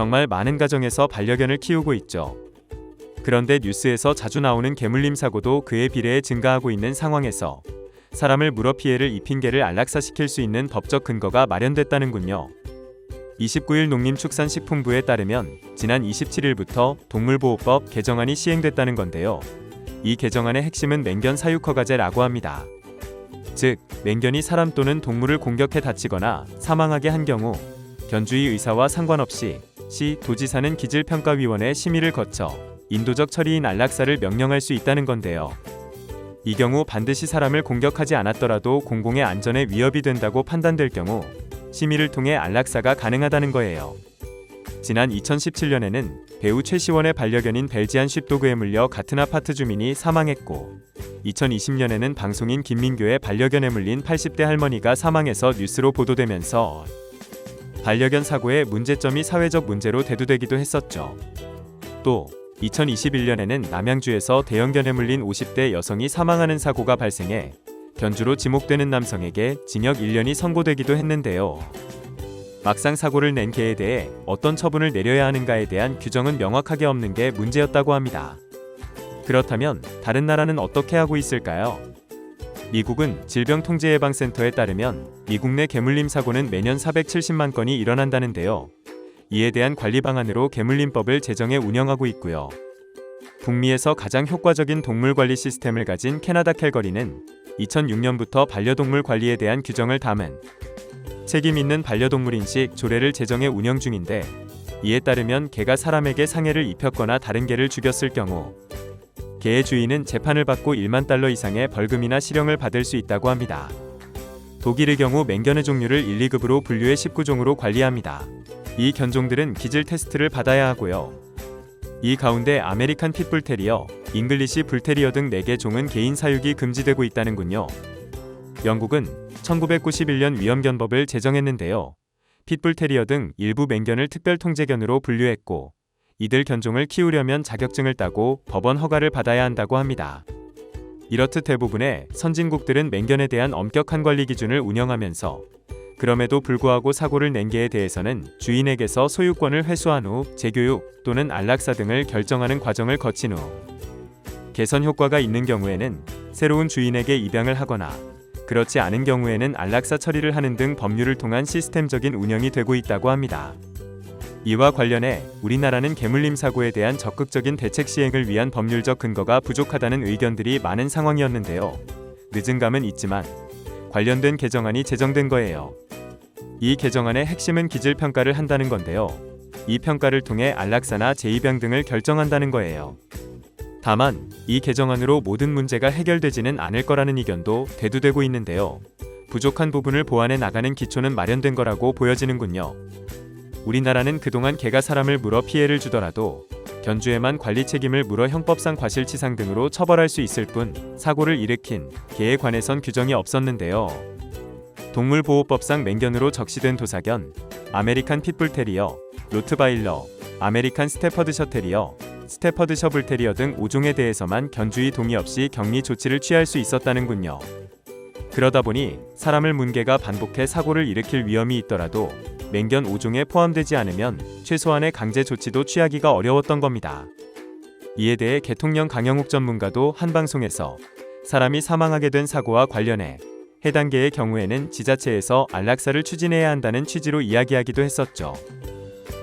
정말 많은 가정에서 반려견을 키우고 있죠. 그런데 뉴스에서 자주 나오는 개물림 사고도 그에 비례해 증가하고 있는 상황에서 사람을 물어 피해를 입힌 개를 안락사시킬 수 있는 법적 근거가 마련됐다는군요. 29일 농림축산식품부에 따르면 지난 27일부터 동물보호법 개정안이 시행됐다는 건데요. 이 개정안의 핵심은 맹견 사육 허가제라고 합니다. 즉, 맹견이 사람 또는 동물을 공격해 다치거나 사망하게 한 경우 견주의 의사와 상관없이 시 도지사는 기질평가위원회 심의를 거쳐 인도적 처리인 안락사를 명령할 수 있다는 건데요. 이 경우 반드시 사람을 공격하지 않았더라도 공공의 안전에 위협이 된다고 판단될 경우 심의를 통해 안락사가 가능하다는 거예요. 지난 2017년에는 배우 최 시원의 반려견인 벨지안 쉽도그에 물려 같은 아파트 주민이 사망했고 2020년에는 방송인 김민교의 반려견에 물린 80대 할머니가 사망해서 뉴스로 보도되면서 반려견 사고의 문제점이 사회적 문제로 대두되기도 했었죠. 또 2021년에는 남양주에서 대형견에 물린 50대 여성이 사망하는 사고가 발생해 견주로 지목되는 남성에게 징역 1년이 선고되기도 했는데요. 막상 사고를 낸 개에 대해 어떤 처분을 내려야 하는가에 대한 규정은 명확하게 없는 게 문제였다고 합니다. 그렇다면 다른 나라는 어떻게 하고 있을까요? 미국은 질병통제예방센터에 따르면 미국 내 개물림 사고는 매년 470만 건이 일어난다는데요. 이에 대한 관리 방안으로 개물림법을 제정해 운영하고 있고요. 북미에서 가장 효과적인 동물 관리 시스템을 가진 캐나다 캘거리는 2006년부터 반려동물 관리에 대한 규정을 담은 책임 있는 반려동물 인식 조례를 제정해 운영 중인데 이에 따르면 개가 사람에게 상해를 입혔거나 다른 개를 죽였을 경우 개의 주인은 재판을 받고 1만 달러 이상의 벌금이나 실형을 받을 수 있다고 합니다. 독일의 경우 맹견의 종류를 1, 2급으로 분류해 19종으로 관리합니다. 이 견종들은 기질 테스트를 받아야 하고요. 이 가운데 아메리칸 핏불 테리어, 잉글리시 불테리어 등 4개 종은 개인 사육이 금지되고 있다는군요. 영국은 1991년 위험견법을 제정했는데요. 핏불 테리어 등 일부 맹견을 특별 통제견으로 분류했고 이들 견종을 키우려면 자격증을 따고 법원 허가를 받아야 한다고 합니다. 이렇듯 대부분의 선진국들은 맹견에 대한 엄격한 관리 기준을 운영하면서 그럼에도 불구하고 사고를 낸 개에 대해서는 주인에게서 소유권을 회수한 후 재교육 또는 안락사 등을 결정하는 과정을 거친 후 개선 효과가 있는 경우에는 새로운 주인에게 입양을 하거나 그렇지 않은 경우에는 안락사 처리를 하는 등 법률을 통한 시스템적인 운영이 되고 있다고 합니다. 이와 관련해 우리나라는 개물림 사고에 대한 적극적인 대책 시행을 위한 법률적 근거가 부족하다는 의견들이 많은 상황이었는데요. 늦은 감은 있지만 관련된 개정안이 제정된 거예요. 이 개정안의 핵심은 기질 평가를 한다는 건데요. 이 평가를 통해 안락사나 재입양 등을 결정한다는 거예요. 다만 이 개정안으로 모든 문제가 해결되지는 않을 거라는 의견도 대두되고 있는데요. 부족한 부분을 보완해 나가는 기초는 마련된 거라고 보여지는군요. 우리나라는 그동안 개가 사람을 물어 피해를 주더라도 견주에만 관리 책임을 물어 형법상 과실치상 등으로 처벌할 수 있을 뿐 사고를 일으킨 개에 관해선 규정이 없었는데요. 동물보호법상 맹견으로 적시된 도사견, 아메리칸 핏불테리어, 로트바일러, 아메리칸 스테퍼드셔 테리어, 스테퍼드셔 불테리어 등 5종에 대해서만 견주의 동의 없이 격리 조치를 취할 수 있었다는군요. 그러다 보니 사람을 문 개가 반복해 사고를 일으킬 위험이 있더라도 맹견 5종에 포함되지 않으면 최소한의 강제 조치도 취하기가 어려웠던 겁니다. 이에 대해 개통령 강영욱 전문가도 한 방송에서 사람이 사망하게 된 사고와 관련해 해당 개의 경우에는 지자체에서 안락사를 추진해야 한다는 취지로 이야기하기도 했었죠.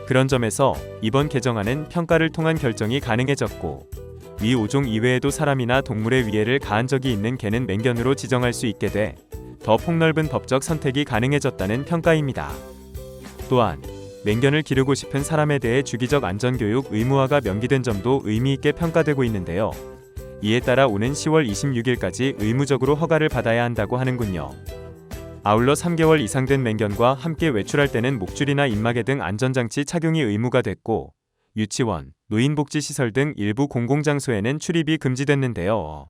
그런 점에서 이번 개정안은 평가를 통한 결정이 가능해졌고 위 5종 이외에도 사람이나 동물의 위해를 가한 적이 있는 개는 맹견으로 지정할 수 있게 돼 더 폭넓은 법적 선택이 가능해졌다는 평가입니다. 또한 맹견을 기르고 싶은 사람에 대해 주기적 안전교육 의무화가 명기된 점도 의미 있게 평가되고 있는데요. 이에 따라 오는 10월 26일까지 의무적으로 허가를 받아야 한다고 하는군요. 아울러 3개월 이상 된 맹견과 함께 외출할 때는 목줄이나 입마개 등 안전장치 착용이 의무가 됐고 유치원, 노인복지시설 등 일부 공공장소에는 출입이 금지됐는데요.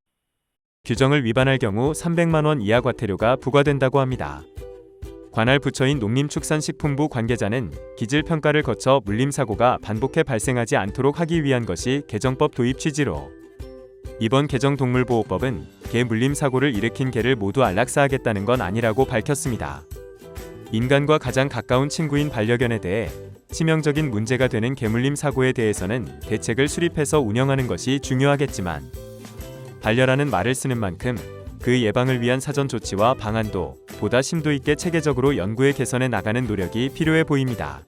규정을 위반할 경우 300만 원 이하 과태료가 부과된다고 합니다. 관할 부처인 농림축산식품부 관계자는 기질 평가를 거쳐 물림 사고가 반복해 발생하지 않도록 하기 위한 것이 개정법 도입 취지로 이번 개정 동물보호법은 개 물림 사고를 일으킨 개를 모두 안락사하겠다는 건 아니라고 밝혔습니다. 인간과 가장 가까운 친구인 반려견에 대해 치명적인 문제가 되는 개물림 사고에 대해서는 대책을 수립해서 운영하는 것이 중요하겠지만 반려라는 말을 쓰는 만큼 그 예방을 위한 사전 조치와 방안도 보다 심도 있게 체계적으로 연구해 개선해 나가는 노력이 필요해 보입니다.